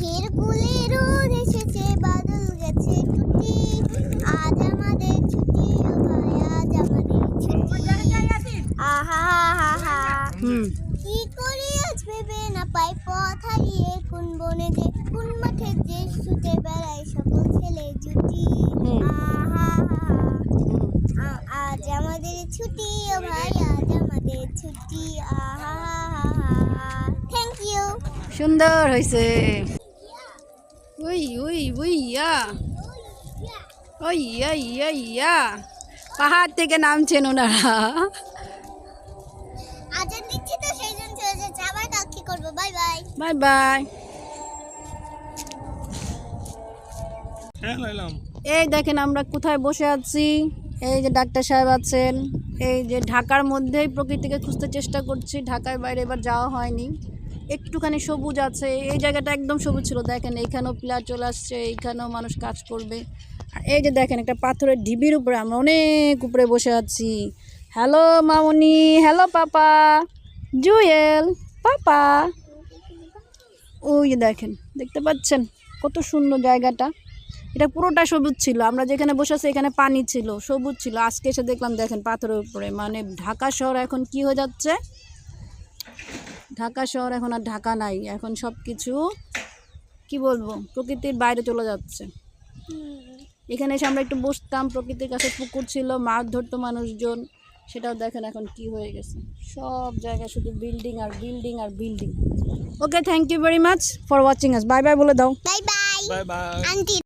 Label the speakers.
Speaker 1: মেঘের কুলে রোদ এসেছে বাদল গেছে টুটি আজ আমাদের ছুটি ও ভাই আজ আমাদের ছুটি। আহা হা হা কি করি আজ ভেবে না পাই পথ হারিয়ে কোন বনে যে কোন মাঠে যে ছুটে বেড়ায় সকল ছেলে জুটি। আহা হা হা আজ আমাদের ছুটি ও ভাই আজ আমাদের ছুটি। আহা থ্যাংক ইউ
Speaker 2: সুন্দর হয়েছে উই উই উই ইয়া। ওই ইয়া ইয়া ইয়া। পাহাড় থেকে নামছেন ওনারা।
Speaker 1: আজান দিচ্ছি তো সেই জন্য চলে যাচ্ছে। আবার কি করব। Bye bye.
Speaker 2: Bye bye.
Speaker 3: হ্যাঁ
Speaker 2: এই দেখেন আমরা কোথায় বসে আছি? এই যে ডাক্তার সাহেব আছেন। এই যে ঢাকার মধ্যেই প্রকৃতিকে খুঁজতে চেষ্টা করছি। ঢাকার বাইরে এবার যাওয়া হয়নি। একটুখানি সবুজ আছে, এই জায়গাটা একদম সবুজ ছিল। দেখেন, এইখানেও প্লেয়ার চলে আসছে, এইখানেও মানুষ কাজ করবে। আর এই যে দেখেন, একটা পাথরের ঢিবির উপরে আমরা অনেক উপরে বসে আছি। হ্যালো, মামনি। Hello, papa. জুয়েল, পাপা। ওই দেখেন, দেখতে পাচ্ছেন? কত সুন্দর জায়গাটা। এটা পুরোটা সবুজ ছিল। আমরা যেখানে বসে আছি, এখানে পানি ছিল, সবুজ ছিল। আজকে এসে দেখলাম, দেখেন, পাথরের উপরে। মানে ঢাকা শহর এখন কি হয়ে যাচ্ছে? ঢাকা শহর এখন আর ঢাকা নাই। এখন সব কিছু কি বলব প্রকৃতির বাইরে চলে যাচ্ছে। এখানে এসে আমরা একটু বসতাম প্রকৃতির কাছে পুকুর ছিল মাছ ধরতো মানুষজন। সেটাও দেখেন এখন কি হয়ে গেছে। সব জায়গায় শুধু বিল্ডিং আর building R building okay thank you very much for watching us bye bye বলে দাও।
Speaker 1: Bye bye
Speaker 3: bye bye
Speaker 1: aunty